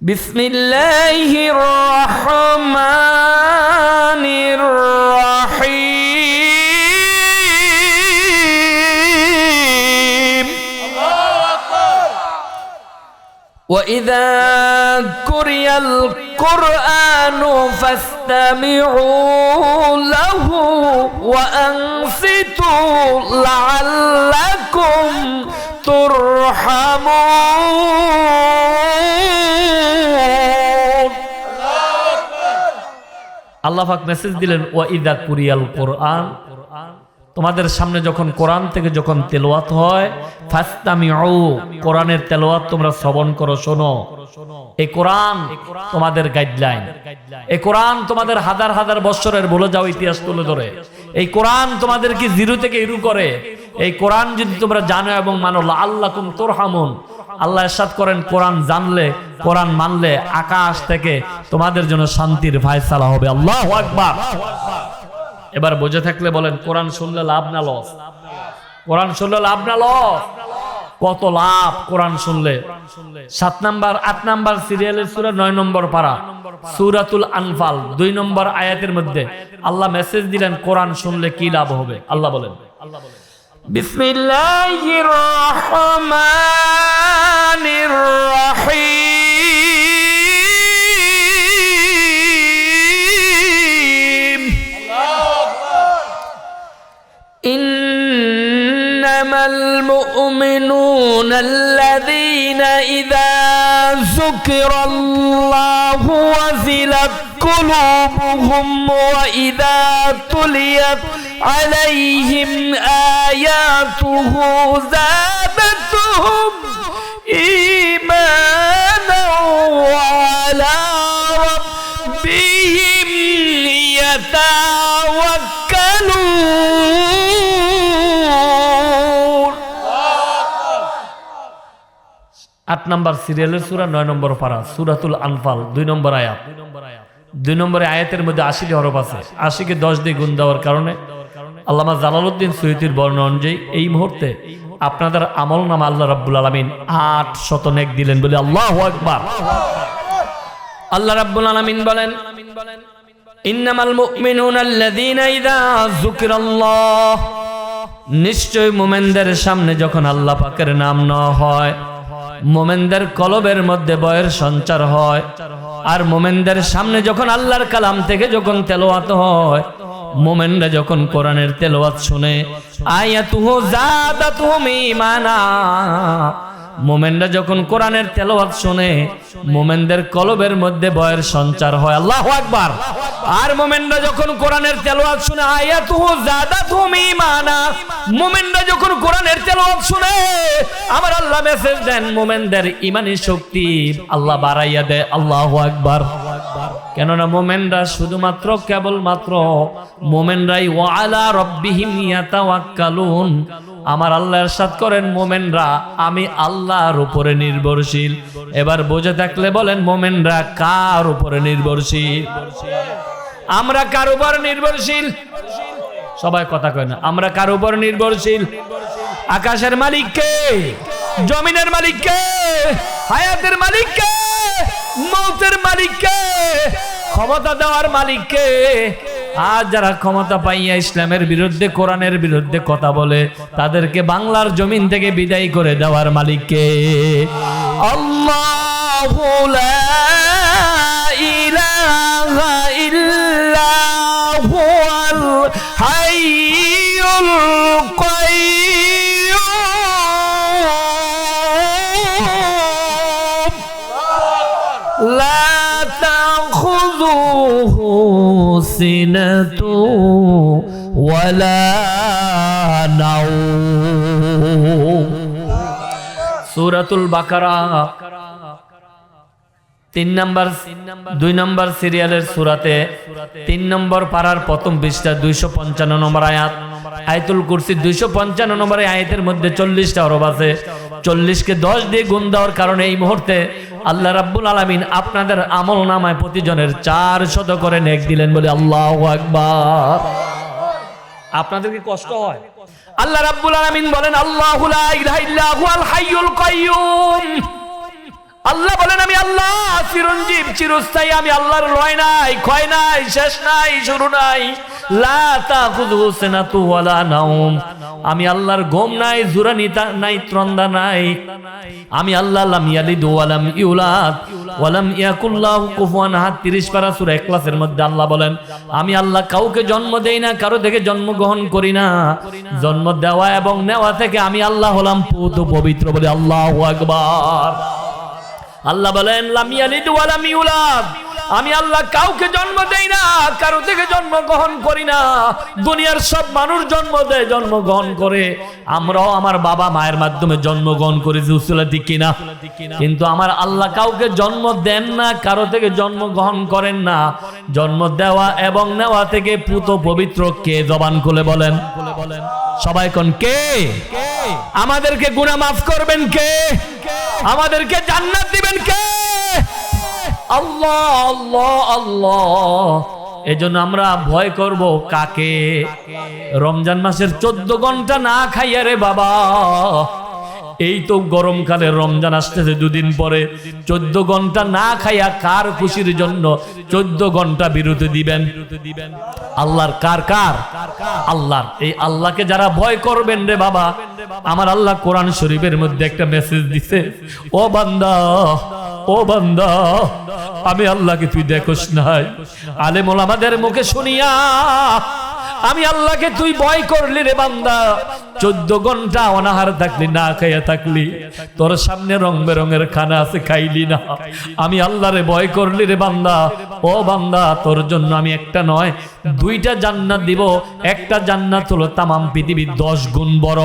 بسم الله الرحمن الرحيم وإذا قرئ القرآن فاستمعوا له وأنصتوا لعلكم ترحمون আল্লাহ পাক মেসেজ দিলেন, ওয়া ইদা কুরিয়াল কোরআন। তোমাদের সামনে যখন কোরআন থেকে যখন তেলাওয়াত হয়, ফাস্তামিউ, কোরআনের তেলাওয়াত তোমরা শ্রবণ করো, শোনো। এই কোরআন তোমাদের গাইডলাইন এই কোরআন তোমাদের হাজার হাজার বছরের বলে যাও ইতিহাস তুলে ধরে। এই কোরআন তোমাদেরকে জিরো থেকে ইরু করে? এই কোরআন যদি তোমরা জানো এবং মানো আল্লাহ কুম তোরহামুন। আল্লাহ এরশাদ করেন, কোরআন জানলে, কোরআন মানলে আকাশ থেকে তোমাদের জন্য শান্তির ফায়সালা হবে। আল্লাহ আকবার। এবার বুঝে থাকলে বলেন, কোরআন শুনলে লাভ না লস? কোরআন শুনলে লাভ না লস? কত লাভ কোরআন শুনলে? সাত নাম্বার, আট নাম্বার সিরিয়ালের সুরা নয় নম্বর পারা, সুরাতুল আনফাল, দুই নম্বর আয়াতের মধ্যে আল্লাহ মেসেজ দিলেন, কোরআন শুনলে কি লাভ হবে? আল্লাহ বলেন। بسم الله الرحمن الرحيم إنما المؤمنون الذين إذا ذكر الله وزلت قلوبهم وإذا تليت عليهم آياته زادتهم إيمانا وعلى ربهم يتوكلون আট নম্বর সিরিয়ালের সুরা নয় নম্বর পারা সুরাতুল আনফাল দুই নম্বর আয়াত দুই নম্বরে আয়াতের মধ্যে আশিটি হরফ আছে আশিকে দশ দিয়ে গুণ দেওয়ার কারণে আল্লামা জালালউদ্দিন সৈয়দির বর্ণনা অনুযায়ী এই মুহূর্তে আপনাদের আমল নাম আল্লাহ রাব্বুল আলমিন আট শত নেক দিলেন বলে আল্লাহ আকবার। আল্লাহ রাব্বুল আলামিন বলেন, ইন্নামাল মুমিনুনা আল্লাযীনা ইযা যুকিরাল্লাহ। নিশ্চয় মোমেনদের সামনে যখন আল্লাহ পাকের নাম নেওয়া হয়, মোমেনদের কলবের মধ্যে বয়ের সঞ্চার হয়, আর মোমেনদের সামনে যখন আল্লাহর কালাম থেকে যখন তেলোয়াত হয় মোমেনরা যখন কোরআনের তেলাওয়াত শুনে, আয়াতুহু জাদাতুহুম ঈমানা। মোমেনরা যখন কোরআনের তেলাওয়াত শুনে, মোমেনদের কলবের মধ্যে বয়ের সঞ্চার হয়। আল্লাহু আকবার। আর মোমেনরা যখন কোরআনের তেলাওয়াত শুনে, আয়াতুহু জাদাতুহুম ঈমানা। মোমেনরা যখন কোরআনের তেলাওয়াত শুনে, আমার আল্লাহ মেসেজ দেন, মোমেনদের ইমানি শক্তি আল্লাহ বাড়াইয়া দেয় আল্লাহু আকবার। কেননা মোমেনরা শুধুমাত্র কেবলমাত্র মোমেনরাই ওয়ালা রব্বিহিম ইয়াতাওয়াক্কালুন। আমার আল্লাহ এরশাদ করেন, মোমেনরা, আমি আল্লাহর উপরে নির্ভরশীল। এবার বুঝে থাকলে বলেন, মোমেনরা কার উপরে নির্ভরশীল? আমরা কার উপর নির্ভরশীল? সবাই কথা কয় না, আমরা কার উপর নির্ভরশীল? আকাশের মালিক কে? জমিনের মালিক কে? হায়াতের মালিক কে? মৌতের ক্ষমতা দেওয়ার মালিককে আর যারা ক্ষমতা পাইয়া ইসলামের বিরুদ্ধে, কোরআনের বিরুদ্ধে কথা বলে, তাদেরকে বাংলার জমিন থেকে বিদায় করে দেওয়ার মালিককে। হাই سنة ولا نوم সুরাতুল বাকারা তিন নম্বর দুই নম্বর সিরিয়ালের সুরাতে তিন নম্বর পাড়ার প্রথম পৃষ্ঠা দুইশো পঞ্চান্ন নম্বর আয়াত আয়াতুল কুরসি দুইশো পঞ্চান্ন নম্বর আয়াতের মধ্যে চল্লিশটা অরব আছে চল্লিশকে দশ দিয়ে গুণ দেওয়ার কারণে এই মুহূর্তে আল্লাহ রাব্বুল আলামিন আপনাদের আমল নামায় প্রতিজনের চার শত করে নেক দিলেন বলে আল্লাহ আকবার। আপনাদের কি কষ্ট হয়? আল্লাহ রাব্বুল আলামিন বলেন, আল্লাহু হাইয়ুল কাইয়্যুম আল্লাহ বলেন, আমি আল্লাহ, চিরঞ্জীব, চিরস্থায়ী, আমি আল্লাহর লয় নাই, ক্ষয় নাই, শেষ নাই, শুরু নাই। আমি আল্লাহর ঘুম নাই জুরানি নাই, ত্রন্দা নাই। আমি আল্লাহ লাম ইয়ালিদ ওয়ালাম ইউলাদ। ওয়ালাম ইয়াকুল্লাহু কুফুয়ান আহাদ। 30 পারা সূরা ইখলাসের মধ্যে আল্লাহ বলেন, আমি আল্লাহ কাউকে জন্ম দেই না, কারও থেকে জন্মগ্রহণ করি না। জন্ম দেওয়া এবং নেওয়া থেকে আমি আল্লাহ হলাম পুত পবিত্র বলে আল্লাহু আকবার। আল্লাহ বলেন আমি আল্লাহ কাউকে জন্ম দেই না কারও থেকে জন্মগ্রহণ করি না। দুনিয়ার সব মানুষ জন্ম দেয় জন্মগ্রহণ করে। আমরাও আমার বাবা মায়ের মাধ্যমে জন্মগ্রহণ করেছি উসুলা ঠিক কিনা। কিন্তু আমার আল্লাহ কাউকে জন্ম দেন না কারও থেকে জন্মগ্রহণ করেন না। জন্ম দেওয়া এবং নেওয়া থেকে পুত পবিত্র কে? জবান খুলে বলেন। বলেন সবাই কোন কে? আমাদেরকে গুনাহ মাফ করবেন কে? আমাদেরকে জান্নাত দিবেন কে? আল্লাহ আল্লাহ আল্লাহ। এজন্য আমরা ভয় করব কাকে? রমজান মাসের চোদ্দ ঘণ্টা না খাইয়া রে বাবা। এই তো গরমকালে রমজান আসতেছে দুদিন পরে। চোদ্দ ঘণ্টা না খাইয়া কার খুশির জন্য চোদ্দ ঘণ্টা বিরতি দিবেন? আল্লাহর কার কার? আল্লাহর। এই আল্লাহকে যারা ভয় করবেন রে বাবা আমার আল্লাহ কোরআন শরীফের মধ্যে একটা মেসেজ দিছে, ও বান্দা ও বান্দা, আমি আল্লাহকে তুই দেখোস নাই। আলেমুল আমাদের মুখে শুনিয়া আমি আল্লাহকে তুই ভয় করলি রে বান্দা। চোদ্দ ঘণ্টা অনাহার থাকলি, না খাইয়া থাকলি। তোর সামনে রং বেরঙের খানা আছে, খাইলি না। আমি আল্লাহরে ভয় করলি রে বান্দা। ও বান্দা, তোর জন্য আমি একটা নয়, দুইটা জান্নাত দিব। একটা জান্নাত হলো তামাম পৃথিবীর দশ গুণ বড়।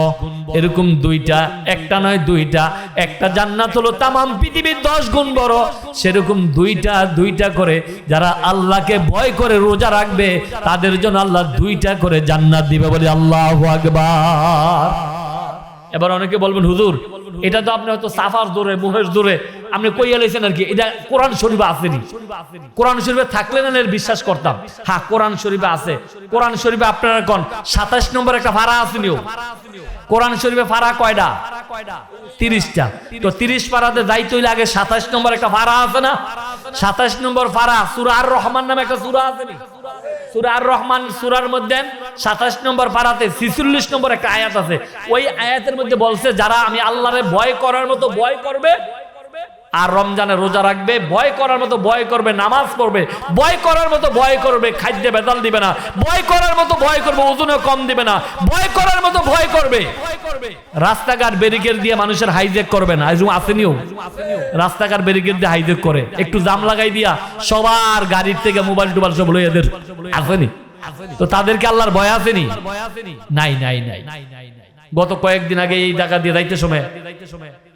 এরকম দুইটা, একটা নয়, দুইটা। একটা জান্নাত হলো তামাম পৃথিবীর দশ গুণ বড়। সেরকম দুইটা দুইটা করে যারা আল্লাহকে ভয় করে রোজা রাখবে, তাদের জন্য আল্লাহ দুইটা করে জান্নাত দিবে বলে আল্লাহ আকবার। এবার অনেকে বলবেন হুজুর এটা তো আপনি হয়তো সাফার দূরে মুহের দূরে আপনি কইয়া লেছেন আর কি? এটা কোরআন শরীফে আসেনি। কোরআন শরীফে থাকলে না এর বিশ্বাস করতাম? হ্যাঁ কোরআন শরীফে আছে। কোরআন শরীফে আপনারা কোন? সাতাশ নম্বর একটা ভাড়া আসেনিও। কোরআন শরীফে ফাড়া কয়টা? তিরিশটা। তো তিরিশ পাড়াতে যাইতে হইলে আগে সাতাশ নম্বর একটা ফাড়া আছে না? সাতাশ নম্বর ফাড়া সুরা আর রহমান নামে একটা সুরা আছে নি? সুরা আর রহমান সুরার মধ্যে সাতাশ নম্বর পাড়াতে ছিচল্লিশ নম্বর একটা আয়াত আছে। ওই আয়াতের মধ্যে বলছে, যারা আমি আল্লাহরে ভয় করার মতো ভয় করবে আর রমজানে রোজা রাখবে, ভয় করার মতো ভয় করবে, নামাজ পড়বে, ভয় করার মতো ভয় করবে, খাদ্যে বেতাল দিবে না, ভয় করার মতো ভয় করবে ওজনে কম দিবে না, ভয় করার মতো ভয় করবে। রাস্তাঘাট ব্যারিকেড দিয়ে মানুষের হাইজেক করবে না এরকম আসেনিও। রাস্তাঘাট ব্যারিকেড দিয়ে হাইজেক করে। একটু জাম লাগাই দিয়া সবার গাড়ির থেকে মোবাইল টোবাইল সব লই এদের। আসেনি? তো তাদেরকে আল্লাহর ভয় আসেনি? নাই নাই নাই। গত কয়েকদিন আগে এই ডাকা দিয়ে যাইতে সময়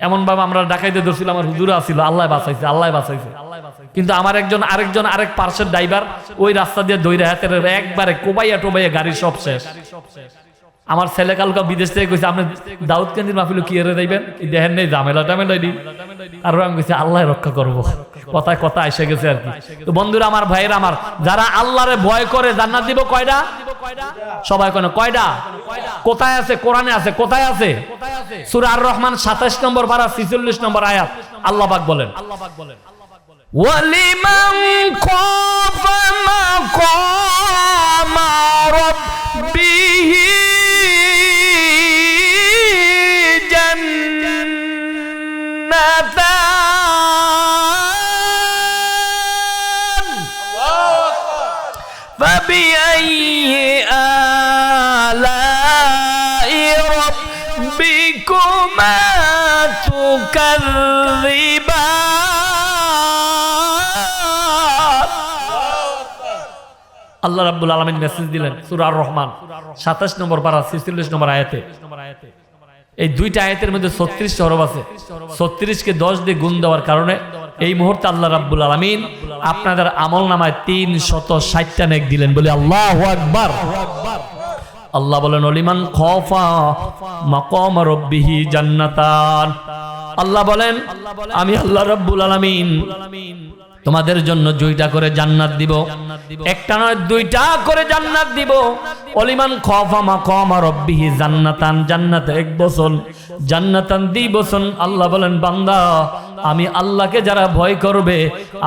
এমন ভাবে আমরা ডাকাইতে ধরছিল আমার হুজুরা আসছিল আল্লাহ বাঁচাইছে আল্লাহ বাঁচাইছে। কিন্তু আমার একজন আরেকজন, আরেক পার্সের ড্রাইভার ওই রাস্তা দিয়ে দৈরা হাতের একবারে কোবাইয়া টোবাইয়া গাড়ি সব শেষ। আমার ছেলে কালকা বিদেশ থেকে কইছে আপনি দাউদ কেন্দ্রির মাহফিল কি এরে যাইবেন এই দেখেন নেই ঝামেলা টামেলা দি আর আমি কইছি আল্লাহ রক্ষা করব কথায় কথা এসে গেছে আর কি তো বন্ধুরা আমার ভাইয়ের আমার যারা আল্লাহরে ভয় করে জান্নাত দিব কয়টা সবাই কেন কয়টা কোথায় আছে কোরআনে আছে কোথায় আছে সূরা আর রহমান 27 নম্বর পারা 46 নম্বর আয়াত আল্লাহ পাক বলেন আল্লাহ পাক বলেন ولمن خاف مقام ربه جنتان فبأي آلاء ربكما تكذبان আল্লাহ রাব্বুল আলামিন মেসেজ দিলেন সূরা আর রহমান 27 নম্বর পারা 46 নম্বর আয়াতে এই দুইটা আয়াতের মধ্যে 36 হরফ আছে। 36 কে 10 দিয়ে গুণ দেওয়ার কারণে এই মুহূর্তে আল্লাহ রাব্বুল আলামিন আপনাদের আমল নামায় 360টা নেক দিলেন। বলে আল্লাহ আকবার। আল্লাহ বলেন, অলিমান খফা মাকাম রব্বিহি জান্নাতান। আল্লাহ বলেন, আমি আল্লাহ রাব্বুল আলামিন তোমাদের জন্য দুইটা করে জান্নাত দিব। একটা নয় দুইটা করে জান্নাত দিব। অলিমান খফামা কমা রব্বিহি জান্নাতান জান্নাত এক বছর জান্নাতান দ্বি বছর। আল্লাহ বলেন বান্দা আমি আল্লাহকে যারা ভয় করবে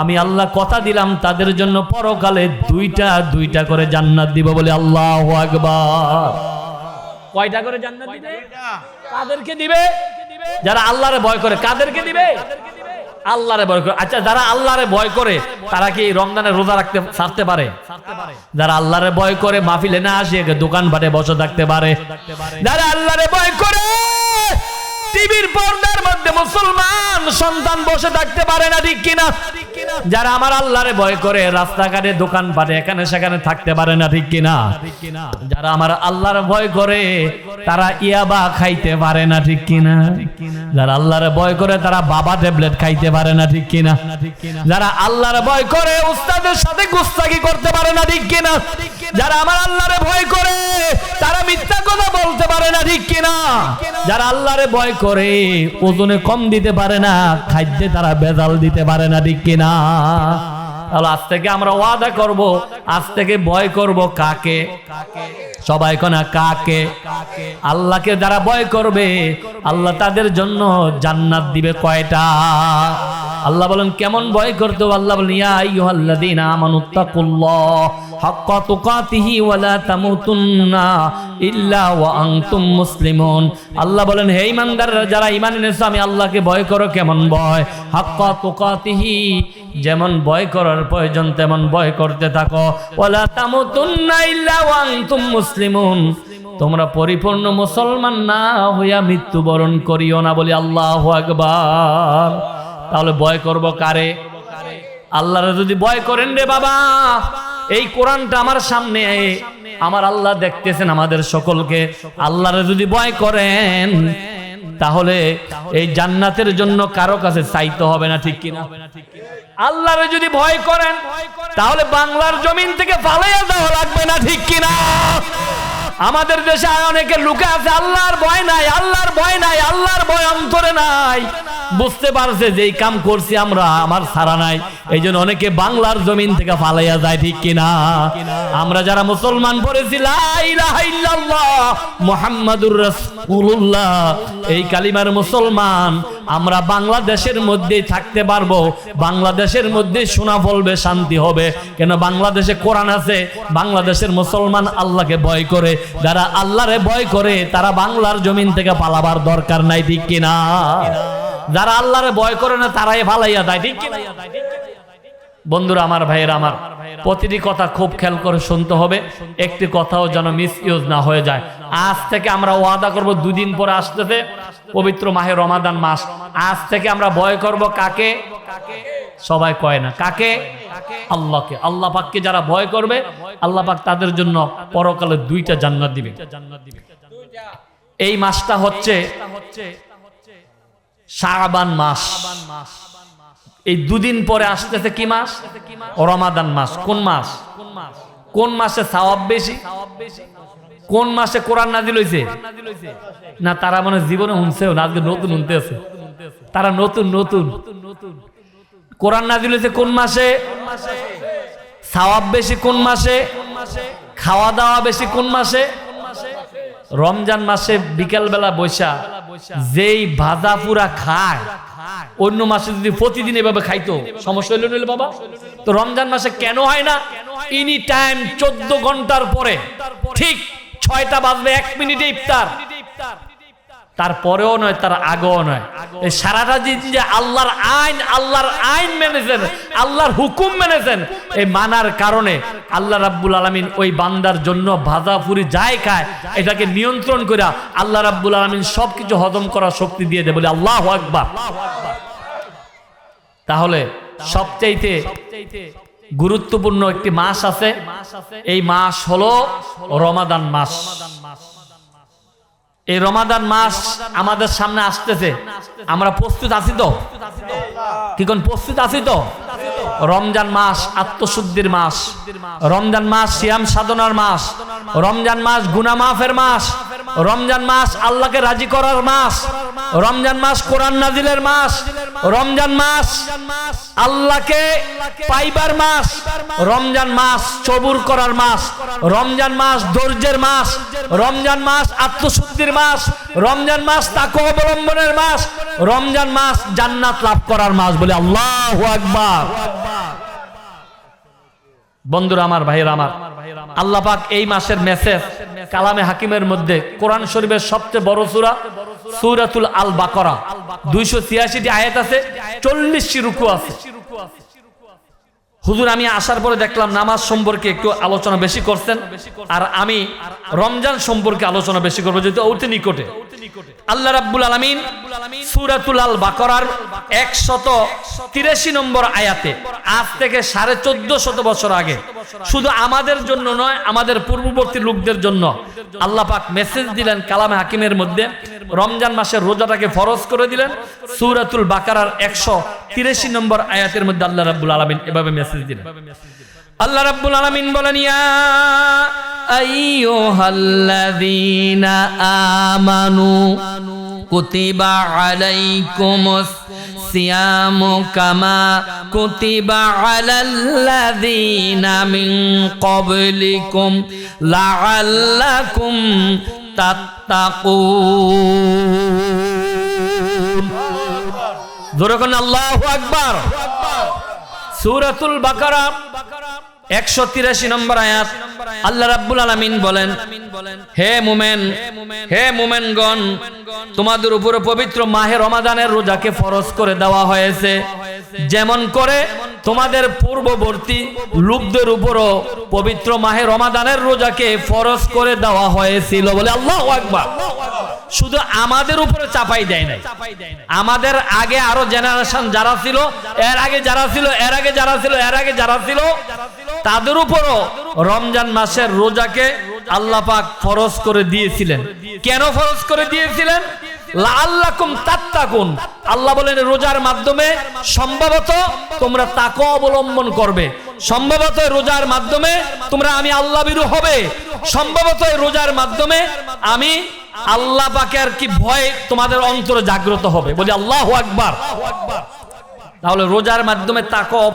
আমি আল্লাহ কথা দিলাম তাদের জন্য পরকালে দুইটা দুইটা করে জান্নাত দিব বলে আল্লাহ আকবার। কয়টা করে জান্নাত দিবে? কাদেরকে দিবে? যারা আল্লাহরে ভয় করে কাদেরকে দিবে? আল্লাহরে ভয় করে। আচ্ছা যারা আল্লাহরে ভয় করে, তারা কি রমজানে রোজা রাখতে ছাড়তে পারে? যারা আল্লাহরে ভয় করে, মাহফিলে না আসে দোকান পাটে বসে থাকতে পারে। যারা আল্লাহরে ভয় করে টিভির পর্দার মধ্যে মুসলমান সন্তান বসে থাকতে পারে না, ঠিক কিনা? যারা আমার আল্লাহরে ভয় করে, রাস্তাঘাটে দোকান পাটে, এখানে সেখানে থাকতে পারে না, ঠিক কিনা? যারা আমার আল্লাহর ভয় করে, তারা ইয়াবা খাইতে পারে না, ঠিক কিনা? যারা আল্লাহর ভয় করে, তারা বাবা ট্যাবলেট খাইতে পারে না, ঠিক কিনা? যারা আল্লাহর ভয় করে, উস্তাদের সাথে গুস্তাকি করতে পারে না, ঠিক কিনা? যারা আমার আল্লাহরে ভয় করে বলতে পারে না ঠিক কিনা? যারা আল্লাহরে ভয় করে, ওজনে কম দিতে পারে না, খাদ্যে তারা বেজাল দিতে পারে না ঠিক কিনা? তাহলে আজ থেকে আমরা ওয়াদা করব, আজ থেকে ভয় করব কাকে? সবাই কোনা কাকে? আল্লাহকে যারা ভয় করবে, আল্লাহ তাদের জন্য জান্নাত দিবে কয়টা? আল্লাহ বলেন, কেমন ভয় করতে? আল্লাহ বলেন, ইয়া আইয়ুহাল্লাযীনা আমানুত্তাকুল্লাহ হাক্কা তুকাতিহি ওয়া লা তামুতুন্না ইল্লা ওয়া আনতুম মুসলিমুন। আল্লাহ বলেন, হে ইমানদাররা যারা ঈমান এনেছো, আমি আল্লাহকে ভয় করো, কেমন ভয়? হাক্কা তুকাতিহি, যেমন ভয় করার প্রয়োজন, তেমন ভয় করতে থাকো। ওয়ালা তামুতুন্না ইল্লা ওয়া আনতুম মুসলিমুন। তোমরা পরিপূর্ণ মুসলমান না হইয়া মৃত্যুবরণ করিও না বলি আল্লাহ আকবার। তাহলে ভয় করব কারে? আল্লাহরে যদি ভয় করেন রে বাবা, এই কোরআনটা আমার সামনে আমার আল্লাহ দেখতেছেন আমাদের সকলকে। আল্লাহরে যদি ভয় করেন তাহলে এই জান্নাতের জন্য কারও কাছে চাইতে হবে না, ঠিক কিনা? আল্লাহরে যদি ভয় করেন, তাহলে বাংলার জমিন থেকে ভালোই দেওয়া লাগবে না, ঠিক কিনা? আমাদের দেশে অনেকে লুকে আছে, আল্লাহর ভয় নাই, আল্লাহর ভয় নাই, আল্লাহর ভয় অন্তরে নাই। বুঝতে পারছে যে কাম করছি আমরা, আমার সারা নাই। এই জন্য অনেকে বাংলার জমিন থেকে ফালাইয়া যায়, ঠিক কিনা? আমরা যারা মুসলমান পড়েছি মোহাম্মদুর রাসূলুল্লাহ, এই কালিমার মুসলমান আমরা বাংলাদেশের মধ্যেই থাকতে পারব। বাংলাদেশের মধ্যে শোনা বলবে, শান্তি হবে। কেন বাংলাদেশে কোরআন আছে? বাংলাদেশের মুসলমান আল্লাহকে ভয় করে। যারা আল্লাহরে ভয় করে, তারা বাংলার জমিন থেকে পালাবার দরকার নাই, ঠিক কিনা? যারা আল্লাহরে ভয় করে না, তারাই ফালাইয়া দেয়, ঠিক কিনা? বন্ধুরা, আমার ভাইয়ের, আমার প্রতিটি কথা খুব খেয়াল করে শুনতে হবে। একটি কথাও যেন মিস ইউজ না হয়ে যায়। আজ থেকে আমরা ওয়াদা করব, দুদিন পরে আসতেছে। পবিত্র মাহে রমাদান মাস। আজ থেকে আমরা ভয় করব কাকে? সবাই কয় না, কাকে? আল্লাহকে। আল্লাহ পাককে যারা ভয় করবে, আল্লাহ পাক তাদের জন্য পরকালে দুইটা জান্নাত দিবে। এই মাসটা হচ্ছে শাবান মাস। এই দুদিন পরে আসতেছে কি মাস? রমাদান মাস। কোন মাস? কোন মাসে সওয়াব বেশি? কোন মাসে কোরআন নাজিল হইছে? না তারা মানে জীবনে শুনছেও না আজকে নতুন শুনতে আছে। তারা নতুন নতুন। কোরআন নাজিল হইছে কোন মাসে? সাওয়াব বেশি কোন মাসে? খাওয়া দাওয়া বেশি কোন মাসে? রমজান মাসে বিকেল বেলা বৈশা যেই ভাজা পুরা খায় অন্য মাসে যদি প্রতিদিন এভাবে খাইতো সমস্যা হইল নইলে বাবা? তো রমজান মাসে কেন হয় না? এনি টাইম চোদ্দ ঘণ্টার পরে ঠিক ছয়টা বাজবে, এক মিনিটে ইফতার। তারপরেও নয়, তার আগেও নয়। এই সারাটা দিন যে আল্লাহর আইন আল্লাহর আইন মেনেছেন, আল্লাহর হুকুম মেনেছেন, এই মানার কারণে আল্লাহ রাব্বুল আলমিন ওই বান্দার জন্য ভাজা ফুরি যাই খায়, এটাকে নিয়ন্ত্রণ করে আল্লাহ রাব্বুল আলমিন সবকিছু হজম করার শক্তি দিয়ে দেয় বলে আল্লাহ আকবার। তাহলে সবচাইতে গুরুত্বপূর্ণ একটি মাস আছে। এই মাস হলো রমাদান মাস। এই রমাদান মাস আমাদের সামনে আসতেছে। আমরা প্রস্তুত আছি তো? কি কোন প্রস্তুত আছি তো? রমজান মাস আত্মশুদ্ধির মাস। রমজান মাস, সিয়াম সাধনার মাস। রমজান মাস গুনা মাফের মাস। রমজান মাস আল্লাহকে রাজি করার মাস। রমজান মাস কোরআন নাজিলের মাস। রমজান মাস আল্লাহকে পাইবার মাস। রমজান মাস সবুর করার মাস। রমজান মাস ধৈর্যের মাস। রমজান মাস আত্মশুদ্ধির মাস। রমজান মাস তাকে অবলম্বনের মাস। রমজান মাস জান্নাত লাভ করার মাস বলে আল্লাহ আকবার। বন্ধুরা, আমার ভাইয়ের, আমার আল্লাহ পাক এই মাসের মেসেজ কালামে হাকিমের মধ্যে কোরআন শরীফের সবচেয়ে বড় সুরা, সুরাতুল আল বাকরা দুইশো ছিয়াশিটি আয়াত আছে, চল্লিশটি রুকু আছে। হুজুর, আমি আসার পরে দেখলাম নামাজ সম্পর্কে একটু আলোচনা বেশি করছেন, আর আমি রমজান সম্পর্কে আলোচনা বেশি করব, যেহেতু অতি নিকটে। আল্লাহ রাব্বুল আলামিন সূরাতুল আল বাকরার একশত তিরাশি নম্বর আয়াতে, আজ থেকে সাড়ে চোদ্দ শত বছর আগে, শুধু আমাদের জন্য নয়, আমাদের পূর্ববর্তী লোকদের জন্য আল্লাহ পাক মেসেজ দিলেন কালামে হাকিমের মধ্যে রমজান মাসের রোজাটাকে ফরজ করে দিলেন। সূরাতুল বাকারার একশো তিরাশি নম্বর আয়াতের মধ্যে আল্লাহ রাব্বুল আলামিন এভাবে মেসেজ দিলেন। আল্লাহ রাব্বুল আলামিন বলেন আমানু কুতিবা আলাইকুমুস কামা তাত্তাকুন জোরে কোন আল্লাহু আকবার সূরাতুল বাকারা একশো তিরাশি নম্বর আয়াত। আল্লাহ রাব্বুল আলামিন বলেন হে মুমেন হে মুমেনগণ তোমাদের উপরে পবিত্র মাহে রমাদানের রোজাকে ফরজ করে দেওয়া হয়েছে। যেমন করে তোমাদের পূর্ববর্তী লোকদের উপরও পবিত্র মাহে রমাদানের রোজাকে ফরজ করে দেওয়া হয়েছিল বলে আল্লাহ আকবার। শুধু আমাদের উপরে চাপাই দেয় নাই। আমাদের আগে আরও জেনারেশন যারা ছিল, এর আগে যারা ছিল, এর আগে যারা ছিল, এর আগে যারা ছিল, তাদের উপরও রমজান মাসের রোজাকে আল্লাহ পাক ফরজ করে দিয়েছিলেন। কেন ফরজ করে দিয়েছিলেন? আল্লাহ বলেন, রোজার মাধ্যমে সম্ভবত তোমরা তাকে অবলম্বন করবে। সম্ভবত রোজার মাধ্যমে তোমরা আমি আল্লাহ বিরু হবে। সম্ভবত রোজার মাধ্যমে আমি আল্লাহ পাকের কি ভয় তোমাদের অন্তরে জাগ্রত হবে। বলি আল্লাহ আকবার। তাহলে রোজার মাধ্যমে তাকে